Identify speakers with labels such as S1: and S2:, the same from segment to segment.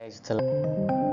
S1: guys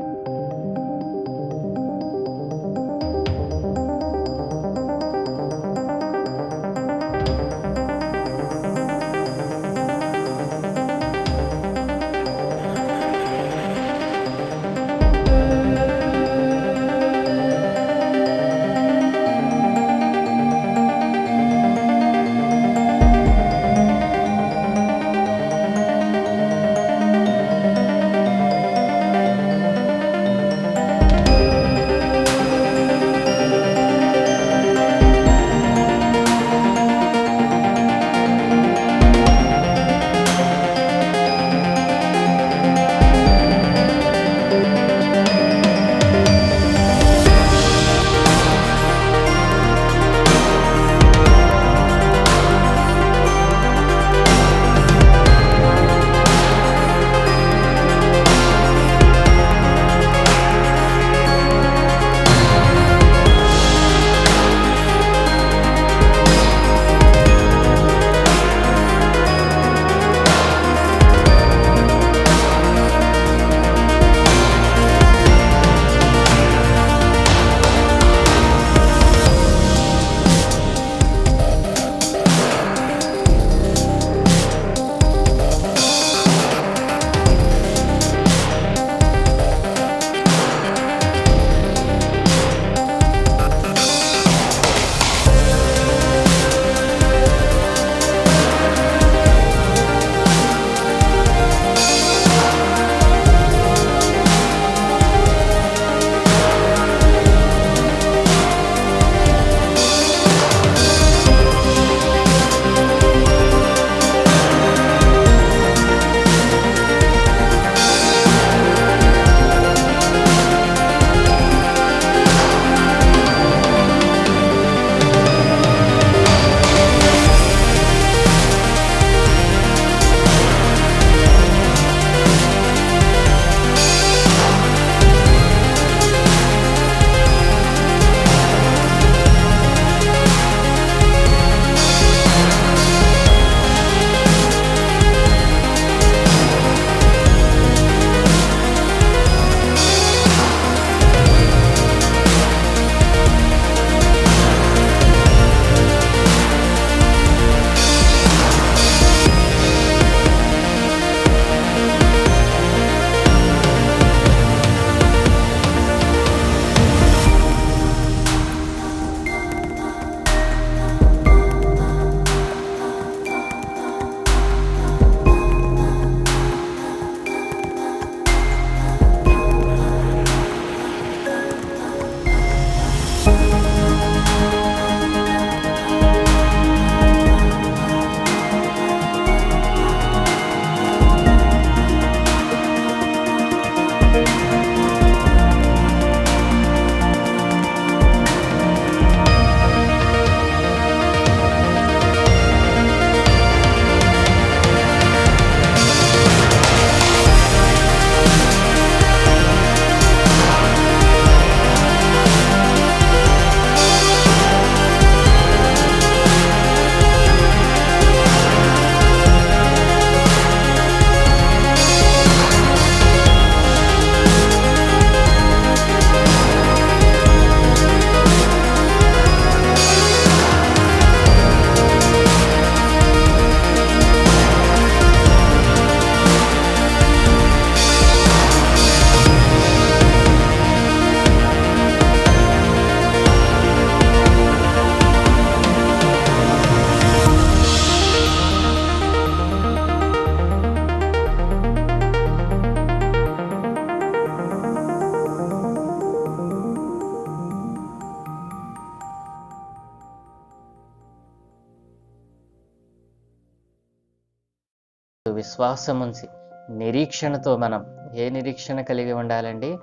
S1: విశ్వాసం ఉంచి నిరీక్షణతో మనం ఏ నిరీక్షణ కలిగి ఉండాలండి?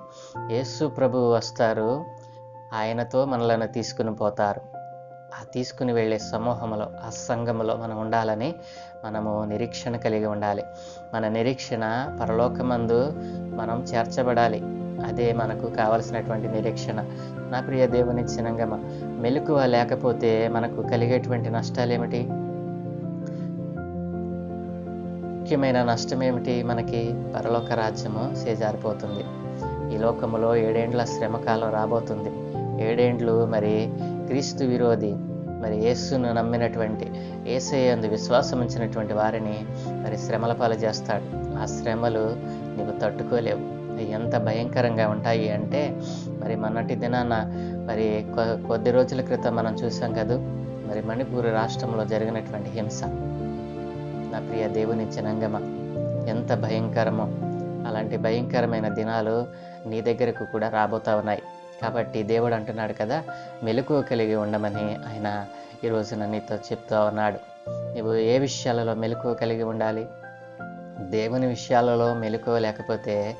S1: యేసు ప్రభువు వస్తారు ఆయనతో మనలను తీసుకుని పోతారు. ఆ తీసుకుని వెళ్ళే సమూహంలో ఆ సంఘంలో మనం ఉండాలని మనము నిరీక్షణ కలిగి ఉండాలి. మన నిరీక్షణ పరలోకమందు మనం చేర్చబడాలి. అదే మనకు కావలసినటువంటి నిరీక్షణ. నా ప్రియ దేవుని చినంగమ మెలకువ లేకపోతే, మనకు కలిగేటువంటి నష్టాలు ఏమిటి ముఖ్యమైన నష్టం ఏమిటి మనకి పరలోక రాజ్యము చేజారిపోతుంది. ఈ లోకములో ఏడేండ్ల శ్రమకాలం రాబోతుంది. ఏడేండ్లు మరి క్రీస్తు విరోధి మరి యేసును నమ్మినటువంటి ఏసయ్యందు విశ్వాసం ఉంచినటువంటి వారిని మరి శ్రమల పాలు చేస్తాడు. ఆ శ్రమలు నీవు తట్టుకోలేవు. ఎంత భయంకరంగా ఉంటాయి అంటే మరి మొన్నటి దినాన మరి కొ- కొద్ది రోజుల క్రితం మనం చూసాం కదా? మరి మణిపూర్ రాష్ట్రంలో జరిగినటువంటి హింస. నా ప్రియ దేవుని జనంగమ? ఎంత భయంకరమో. అలాంటి భయంకరమైన దినాలు నీ దగ్గరకు కూడా రాబోతా ఉన్నాయి. కాబట్టి దేవుడు అంటున్నాడు కదా మెలకువ కలిగి ఉండమని ఆయన ఈ రోజున నీతో చెప్తా ఉన్నాడు. నువ్వు ఏ విషయాలలో మెలకువ కలిగి ఉండాలి? దేవుని విషయాలలో మెలకువ లేకపోతే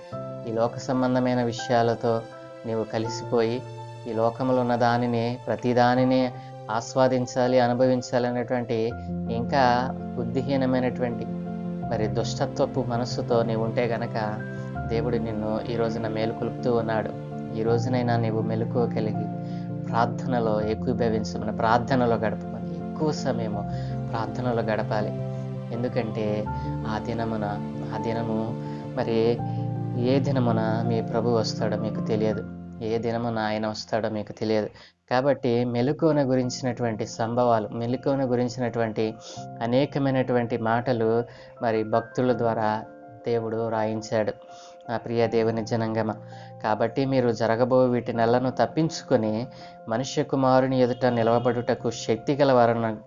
S1: ఈ లోక సంబంధమైన విషయాలతో నీవు కలిసిపోయి ఈ లోకంలో ఉన్న దానిని ప్రతిదానిని ఆస్వాదించాలి అనుభవించాలి అనేటువంటి ఇంకా బుద్ధిహీనమైనటువంటి మరి దుష్టత్వపు మనస్సుతో నీవు ఉంటే గనక దేవుడు నిన్ను ఈ రోజున మేలుకొలుపుతూ ఉన్నాడు. ఈ రోజునైనా నీవు మెలకువ కలిగి ప్రార్థనలో ఏకీభవించమని ప్రార్థనలో గడపమని ఎక్కువ సమయము ప్రార్థనలో గడపాలి. ఎందుకంటే ఆ దినమున ఆ దినము మరి ఏ దినమున మీ ప్రభు వస్తాడో మీకు తెలియదు. ఏ దినమున ఆయన వస్తాడో మీకు తెలియదు. కాబట్టి మెలకువను గురించినటువంటి సంభవాలు మెలకువను గురించినటువంటి అనేకమైనటువంటి మాటలు మరి భక్తుల ద్వారా దేవుడు రాయించాడు. నా ప్రియ దేవుని జనంగమ కాబట్టి మీరు జరగబో వీటి నెలను తప్పించుకొని మనుష్య కుమారుని ఎదుట నిలవబడుటకు శక్తి గలవారన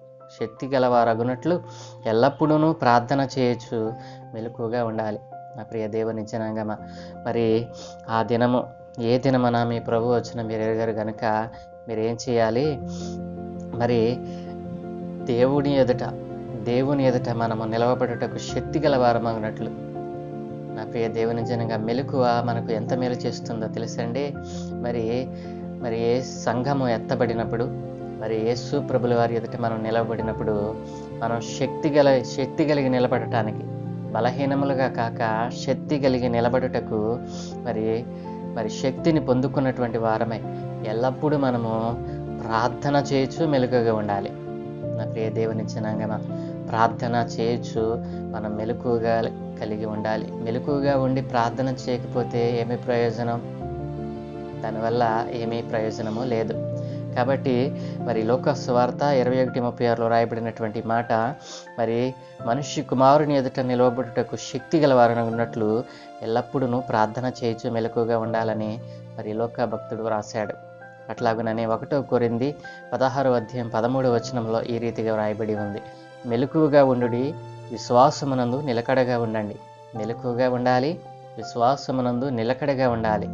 S1: శక్తి గలవారగునట్లు ఎల్లప్పుడూ ప్రార్థన చేయొచ్చు మెలకుగా ఉండాలి. నా ప్రియ దేవుని జనంగమ మరి ఆ దినము ఏ దినమన మీ ప్రభు వచ్చిన మీరు ఎరగారు కనుక మీరేం చేయాలి? మరి దేవుని ఎదుట దేవుని ఎదుట మనము నిలవబడుటకు శక్తి గలవారమగినట్లు నా ప్రియ దేవుని జనంగా మెలకువ మనకు ఎంత మేలు చేస్తుందో తెలుసండి. మరి మరి ఏ సంఘము ఎత్తబడినప్పుడు మరి యేసు ప్రభుల వారి ఎదుట మనం నిలబడినప్పుడు మనం శక్తి గల శక్తి కలిగి నిలబడటానికి బలహీనములుగా కాక శక్తి కలిగి నిలబడుటకు మరి మరి శక్తిని పొందుకున్నటువంటి వారమే. ఎల్లప్పుడూ మనము ప్రార్థన చేయొచ్చు మెలుగుగా ఉండాలి. నా ప్రియ దేవుని జనాంగమ ప్రార్థన చేయొచ్చు మనం మెలకుగా కలిగి ఉండాలి. మెలకుగా ఉండి ప్రార్థన చేయకపోతే ఏమి ప్రయోజనం? దానివల్ల ఏమీ ప్రయోజనము లేదు. కాబట్టి మరి లోక స్వార్త ఇరవై ఒకటి ముప్పై ఆరులో రాయబడినటువంటి మాట మరి మనిషి కుమారుని ఎదుట నిలవబడుటకు శక్తి గలవారని ఉన్నట్లు ఎల్లప్పుడూ ప్రార్థన చేయొచ్చు మెలకుగా ఉండాలని మరి లోక భక్తుడు రాశాడు అట్లాగుననే ఒకటో కోరింది పదహారు అధ్యాయం పదమూడు వచనంలో ఈ రీతిగా వ్రాయబడి ఉంది. మెలకువగా ఉండుడి విశ్వాసమునందు నిలకడగా ఉండండి. మెలకువగా ఉండాలి విశ్వాసమునందు నిలకడగా ఉండాలి.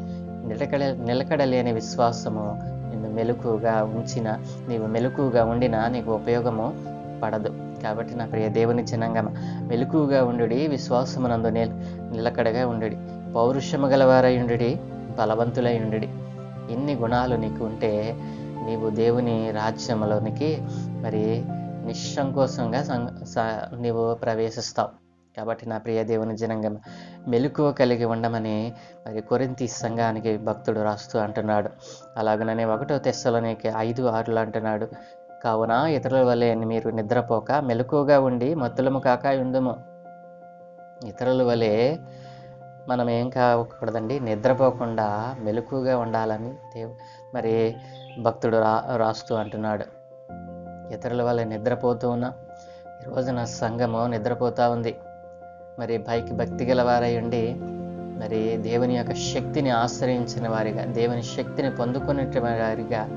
S1: నిలకడ నిలకడలేని విశ్వాసము మెలకుగా ఉంచిన నీవు మెలకుగా ఉండినా నీకు ఉపయోగము పడదు. కాబట్టి నా ప్రియ దేవుని జనంగమ మెలకుగా ఉండుడి విశ్వాసమునందు నిల నిలకడగా ఉండుడి. పౌరుషము గలవారై ఉండుడి బలవంతులై ఉండుడి. ఇన్ని గుణాలు నీకు ఉంటే నీవు దేవుని రాజ్యంలోనికి మరి నిస్సంకోచంగా సం- నీవు ప్రవేశిస్తావు. కాబట్టి నా ప్రియ దేవుని జనంగా మెలకువ కలిగి ఉండమని మరి కొరింతి సంఘానికి భక్తుడు రాస్తూ అంటున్నాడు. అలాగననే ఒకటో తెస్సలోనికి ఐదు ఆరులు అంటున్నాడు కావున ఇతరుల వలె మీరు నిద్రపోక మెలకువగా ఉండి మత్తులము కాక ఉండుము ఇతరుల వలె మనం ఏం కాకూడదండి? నిద్రపోకుండా మెలకుగా ఉండాలని దేవు మరి భక్తుడు రా రాస్తూ అంటున్నాడు. ఇతరుల వల్ల నిద్రపోతూ ఉన్నా ఈ రోజున సంఘము నిద్రపోతూ ఉంది. మరి పైకి భక్తి గలవారై ఉండి మరి దేవుని యొక్క శక్తిని ఆశ్రయించిన వారిగా దేవుని శక్తిని పొందుకునే వారిగా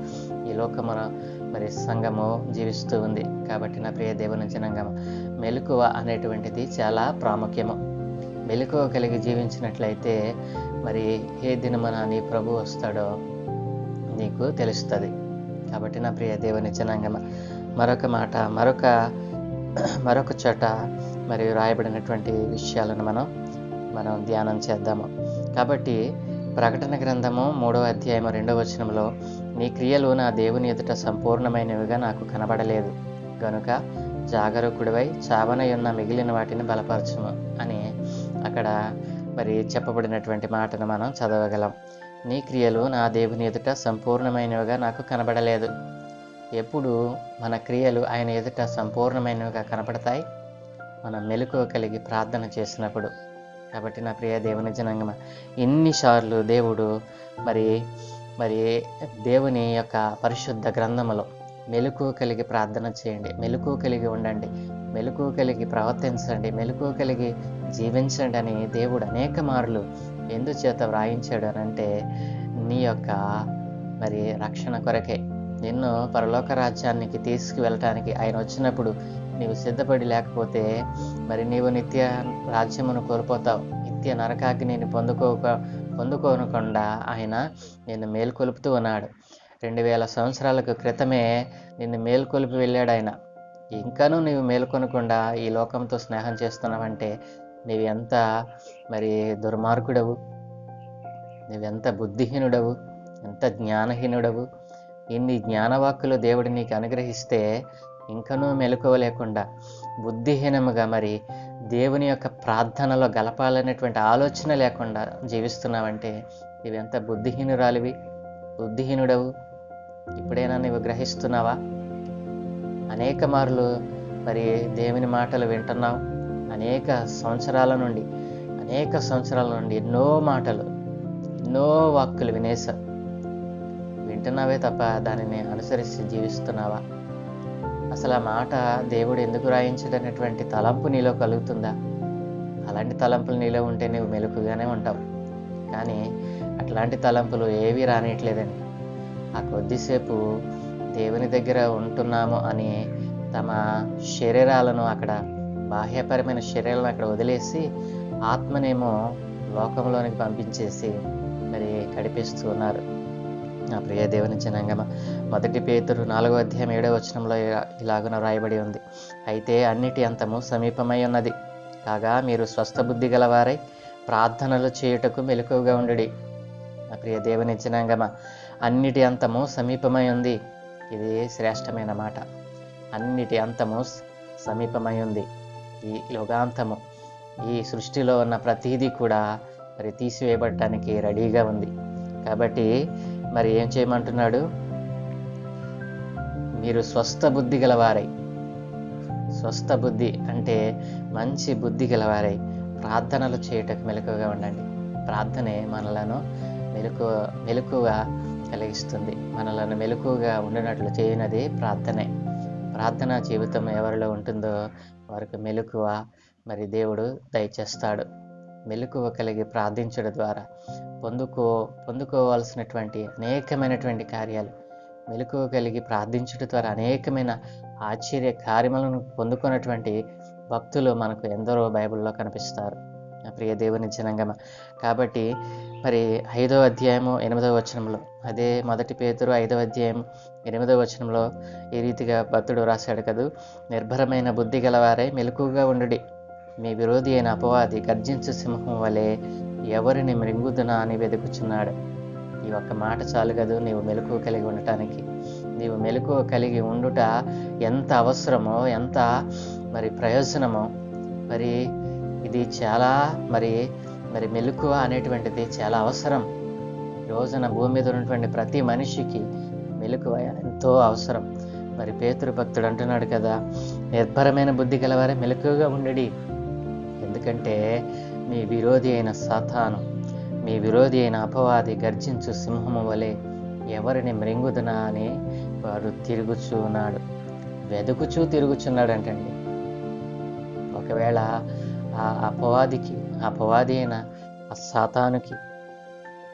S1: ఈ లోకమున మరి సంఘము జీవిస్తూ ఉంది. కాబట్టి నా ప్రియ దేవుని జనంగము మెలకువ అనేటువంటిది చాలా ప్రాముఖ్యము. మెలకువ కలిగి జీవించినట్లయితే మరి ఏ దినమున నీ ప్రభు వస్తాడో నీకు తెలుస్తుంది. కాబట్టి నా ప్రియ దేవుని జనాంగమ మరొక మాట మరొక మరొక చోట మరి రాయబడినటువంటి విషయాలను మనం మనం ధ్యానం చేద్దాము. కాబట్టి ప్రకటన గ్రంథము మూడవ అధ్యాయము రెండవ వచనంలో నీ క్రియలు నా దేవుని ఎదుట సంపూర్ణమైనవిగా నాకు కనబడలేదు. గనుక జాగరూకుడివై చావనయున్న ఉన్న మిగిలిన వాటిని బలపరచము అని అక్కడ మరి చెప్పబడినటువంటి మాటను మనం చదవగలం. నీ క్రియలు నా దేవుని ఎదుట సంపూర్ణమైనవిగా నాకు కనబడలేదు. ఎప్పుడు మన క్రియలు ఆయన ఎదుట సంపూర్ణమైనవిగా కనపడతాయి. మనం మెలకువ కలిగి ప్రార్థన చేసినప్పుడు. కాబట్టి నా ప్రియ దేవుని జనంగమ ఇన్నిసార్లు దేవుడు మరి మరి దేవుని యొక్క పరిశుద్ధ గ్రంథములో మెలకువ కలిగి ప్రార్థన చేయండి. మెలకువ కలిగి ఉండండి. మెలకువ కలిగి ప్రవర్తించండి. మెలకువ కలిగి జీవించండి అని దేవుడు అనేక మార్లు ఎందుచేత వ్రాయించాడు అని అంటే నీ యొక్క మరి రక్షణ కొరకే. నిన్ను పరలోక రాజ్యానికి తీసుకువెళ్ళటానికి ఆయన వచ్చినప్పుడు నీవు సిద్ధపడి లేకపోతే మరి నీవు నిత్య రాజ్యమును కోల్పోతావు. నిత్య నరకాగ్నిని పొందుకోక పొందుకోనకుండా ఆయన నిన్ను మేల్కొలుపుతూ ఉన్నాడు. రెండు వేల సంవత్సరాలకు క్రితమే నిన్ను మేల్కొలిపి వెళ్ళాడు ఆయన. ఇంకానూ నీవు మేల్కొనకుండా ఈ లోకంతో స్నేహం చేస్తున్నావంటే నీవు ఎంత మరి దుర్మార్గుడవు? నువ్వెంత బుద్ధిహీనుడవు? ఎంత జ్ఞానహీనుడవు? ఇన్ని జ్ఞానవాక్కులు దేవుడు నీకు అనుగ్రహిస్తే ఇంకనూ మెలకువ లేకుండా బుద్ధిహీనముగా మరి దేవుని యొక్క ప్రార్థనలో గలపాలనేటువంటి ఆలోచన లేకుండా జీవిస్తున్నావంటే ఇవెంత బుద్ధిహీనురాలివి బుద్ధిహీనుడవు. ఇప్పుడైనా నువ్వు గ్రహిస్తున్నావా? అనేక మార్లు మరి దేవుని మాటలు వింటున్నావు అనేక సంవత్సరాల నుండి అనేక సంవత్సరాల నుండి ఎన్నో మాటలు ఎన్నో వాక్కులు వినేశావు. వింటున్నావే తప్ప దానిని అనుసరిస్తూ జీవిస్తున్నావా? అసలు ఆ మాట దేవుడు ఎందుకు రాయించడనేటువంటి తలంపు నీలో కలుగుతుందా? అలాంటి తలంపులు నీలో ఉంటే నువ్వు మెలుకుగానే ఉంటావు. కానీ అట్లాంటి తలంపులు ఏవి రానియట్లేదని. ఆ కొద్దిసేపు దేవుని దగ్గర ఉంటున్నాము అని తమ శరీరాలను అక్కడ బాహ్యపరమైన శరీరాలను అక్కడ వదిలేసి ఆత్మనేమో లోకంలోనికి పంపించేసి మరి కడిపిస్తూ ఉన్నారు. నా ప్రియ దేవుని జనాంగమ మొదటి పేతురు నాలుగో అధ్యాయం ఏడవ వచనంలో ఇలాగున రాయబడి ఉంది. అయితే అన్నిటి అంతము సమీపమై ఉన్నది. కాగా మీరు స్వస్థ బుద్ధి గలవారై ప్రార్థనలు చేయుటకు మెలకువగా ఉండుడి. నా ప్రియ దేవుని జనాంగమ అన్నిటి అంతము సమీపమై ఉంది. ఇది శ్రేష్టమైన మాట. అన్నిటి అంతము సమీపమై ఉంది. ఈ యుగాంతము ఈ సృష్టిలో ఉన్న ప్రతిదీ కూడా మరి తీసివేయబడటానికి రెడీగా ఉంది. కాబట్టి మరి ఏం చేయమంటున్నాడు? మీరు స్వస్థ బుద్ధి గలవారై. స్వస్థ బుద్ధి అంటే మంచి బుద్ధి గలవారై. ప్రార్థనలు చేయటకు మెలకువగా ఉండండి. ప్రార్థనే మనలను మెలకు మెలకుగా కలిగిస్తుంది. మనలను మెలకుగా ఉండినట్లు చేయనది ప్రార్థనే. ప్రార్థనా జీవితం ఎవరిలో ఉంటుందో వారికి మెలకువ మరి దేవుడు దయచేస్తాడు. మెలకువ కలిగి ప్రార్థించడం ద్వారా పొందుకో పొందుకోవాల్సినటువంటి అనేకమైనటువంటి కార్యాలు మెలకువ కలిగి ప్రార్థించడం ద్వారా అనేకమైన ఆశ్చర్య కార్యములను పొందుకున్నటువంటి భక్తులు మనకు ఎందరో బైబిల్లో కనిపిస్తారు. ప్రియ దేవుని జనంగమ కాబట్టి మరి ఐదవ అధ్యాయము ఎనిమిదవ వచనంలో అదే మొదటి పేతురు ఐదవ అధ్యాయం ఎనిమిదవ వచనంలో ఈ రీతిగా భక్తుడు రాశాడు కదూ నిర్భరమైన బుద్ధి గలవారై మెలకుగా ఉండుడి. మీ విరోధి అయిన అపవాది గర్జించు సింహం వలె ఎవరిని మృంగుదునా అని వెతుకుచున్నాడు. ఈ ఒక్క మాట చాలు కదూ నీవు మెలకువ కలిగి ఉండటానికి. నీవు మెలకువ కలిగి ఉండుట ఎంత అవసరమో ఎంత మరి ప్రయోజనమో. మరి ఇది చాలా మరి మరి మెలకువ అనేటువంటిది చాలా అవసరం. రోజున భూమి మీద ఉన్నటువంటి ప్రతి మనిషికి మెలకువ ఎంతో అవసరం. మరి పేతురు భక్తుడు అంటున్నాడు కదా నిర్భరమైన బుద్ధి గలవారే మెలకువగా ఉండడి. ఎందుకంటే మీ విరోధి అయిన సాతాను మీ విరోధి అయిన అపవాది గర్జించు సింహము వలె ఎవరిని మృంగుదునా అని వాడు తిరుగుచున్నాడు వెదుకుచూ తిరుగుచున్నాడు అంటండి ఒకవేళ ఆ అపవాదికి అపవాది అయిన ఆ సాతానుకి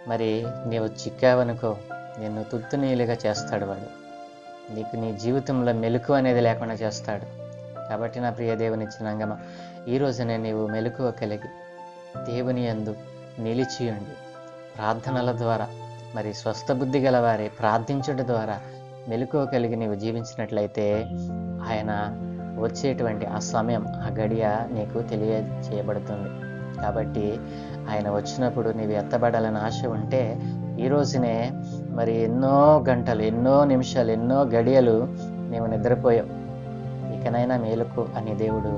S1: మరి నీవు చిక్కావనుకో నిన్ను తుత్తునీలుగా చేస్తాడు వాడు. నీకు నీ జీవితంలో మెలకు అనేది లేకుండా చేస్తాడు. కాబట్టి నా ప్రియ దేవుని చిన్నంగమ ఈ రోజునే నీవు మెలకువ కలిగి దేవుని యందు నిలిచియుండి ప్రార్థనల ద్వారా మరి స్వస్థ బుద్ధి గలవారి ప్రార్థించడం ద్వారా మెలకువ కలిగి నీవు జీవించినట్లయితే ఆయన వచ్చేటువంటి ఆ సమయం ఆ గడియ నీకు తెలియచేయబడుతుంది. కాబట్టి ఆయన వచ్చినప్పుడు నీవు ఎత్తబడాలని ఆశ ఉంటే ఈ రోజునే మరి ఎన్నో గంటలు ఎన్నో నిమిషాలు ఎన్నో గడియలు నీవు నిద్రపోయావు. ఇకనైనా మేలుకు అని దేవుడు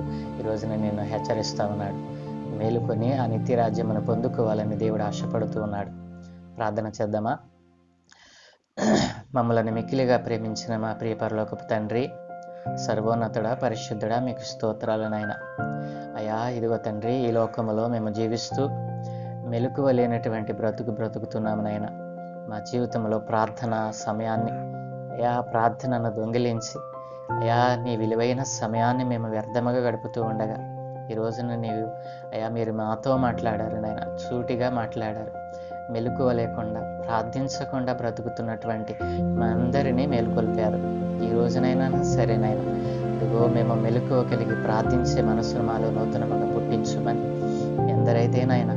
S1: ఈ రోజున నిన్ను హెచ్చరిస్తా ఉన్నాడు. మేలుకొని ఆ నిత్య రాజ్యమును పొందుకోవాలని దేవుడు ఆశపడుతూ ఉన్నాడు. ప్రార్థన చేద్దామా? మమ్మల్ని మిక్కిలిగా ప్రేమించిన మా ప్రియపరలోకపు తండ్రి సర్వోన్నతుడా పరిశుద్ధుడా మీకు స్తోత్రాలనైనా నాయన. అయా ఇదిగో తండ్రి ఈ లోకములో మేము జీవిస్తూ మెలకువ లేనటువంటి బ్రతుకు బ్రతుకుతున్నాము నాయన. మా జీవితంలో ప్రార్థన సమయాన్ని అయా ప్రార్థనను దొంగిలించి అయా నీ విలువైన సమయాన్ని మేము వ్యర్థముగా గడుపుతూ ఉండగా ఈ రోజున నీవు అయా మీరు మాతో మాట్లాడారు నాయన సూటిగా మాట్లాడారు. మెలకువ లేకుండా ప్రార్థించకుండా బ్రతుకుతున్నటువంటి మా అందరినీ మేల్కొల్పారు. ఈ రోజునైనా సరేనైనా ఇదిగో మేము మెలకువ కలిగి ప్రార్థించే మనసును మాలో నూతనముగా పుట్టించుమని ఎందరైతేనైనా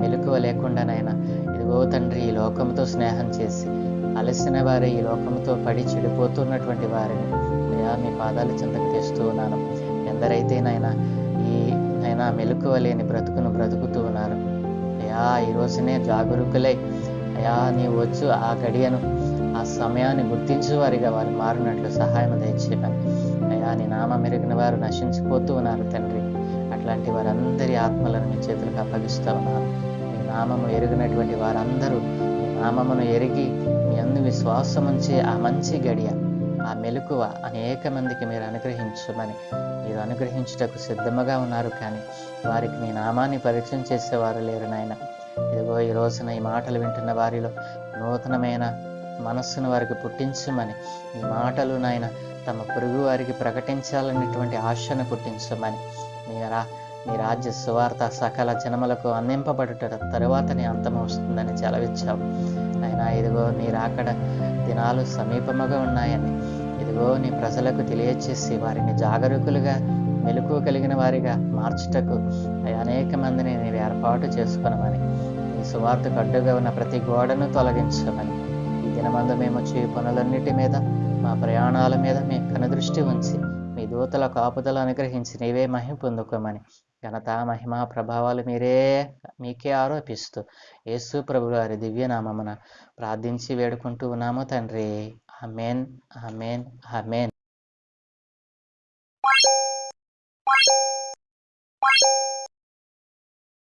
S1: మెలకువ లేకుండానైనా ఇదిగో తండ్రి ఈ లోకంతో స్నేహం చేసి అలసిన వారే ఈ లోకంతో పడి చెడిపోతున్నటువంటి వారిని. అయ్యా మీ పాదాలు చింతకు తెస్తూ ఉన్నాను. ఎందరైతేనైనా ఈ నైనా మెలకువ లేని బ్రతుకును బ్రతుకుతూ ఉన్నారు. అయ్యా ఈ రోజునే జాగరూకులై అయ్యా నీవు వచ్చు ఆ గడియను ఆ సమయాన్ని గుర్తించే వారిగా వారు మారినట్లు సహాయం దయచేయమని. అయ్యా నీ నామ మెరిగిన వారు నశించిపోతూ ఉన్నారు తండ్రి. అట్లాంటి వారందరి ఆత్మలను మీ చేతులకు అప్పగిస్తూ ఉన్నారు మీ నామము ఎరిగినటువంటి వారందరూ మీ నామమును ఎరిగి మీ అందు ఆ మంచి గడియ ఆ మెలకువ అనేక మందికి మీరు అనుగ్రహించమని. మీరు అనుగ్రహించుటకు సిద్ధముగా ఉన్నారు కానీ వారికి మీ నామాన్ని పరిచయం చేసేవారు లేరు నాయన. ఇదిగో ఈ రోజున ఈ మాటలు వింటున్న వారిలో నూతనమైన మనస్సును వారికి పుట్టించమని ఈ మాటలు నాయన తమ పొరుగు వారికి ప్రకటించాలనేటువంటి ఆశను పుట్టించమని. మీ రా మీ రాజ్య సువార్త సకల జనములకు అందింపబడుట తరువాత నీ అంతం వస్తుందని సెలవిచ్చావు అయినా ఇదిగో నీ రాకడ దినాలు సమీపముగా ఉన్నాయని. ఇదిగో నీ ప్రజలకు తెలియచేసి వారిని జాగరూకులుగా మెలకు కలిగిన వారిగా మార్చుటకు అనేక మందిని నీవు ఏర్పాటు చేసుకునమని. నీ సువార్తకు అడ్డుగా ఉన్న ప్రతి గోడను తొలగించమని. ఈ దినమందు మేము చేయ పనులన్నిటి మీద మా ప్రయాణాల మీద మీ కనుదృష్టి ఉంచి దూతల కాపుదలు అనుగ్రహించి నీవే మహిమ పొందుకోమని ఘనత మహిమ ప్రభావాలు మీరే మీకే ఆరోపిస్తూ యేసు ప్రభు వారి దివ్యనామమున ప్రార్థించి వేడుకుంటూ ఉన్నాము తండ్రి. Amen amen amen.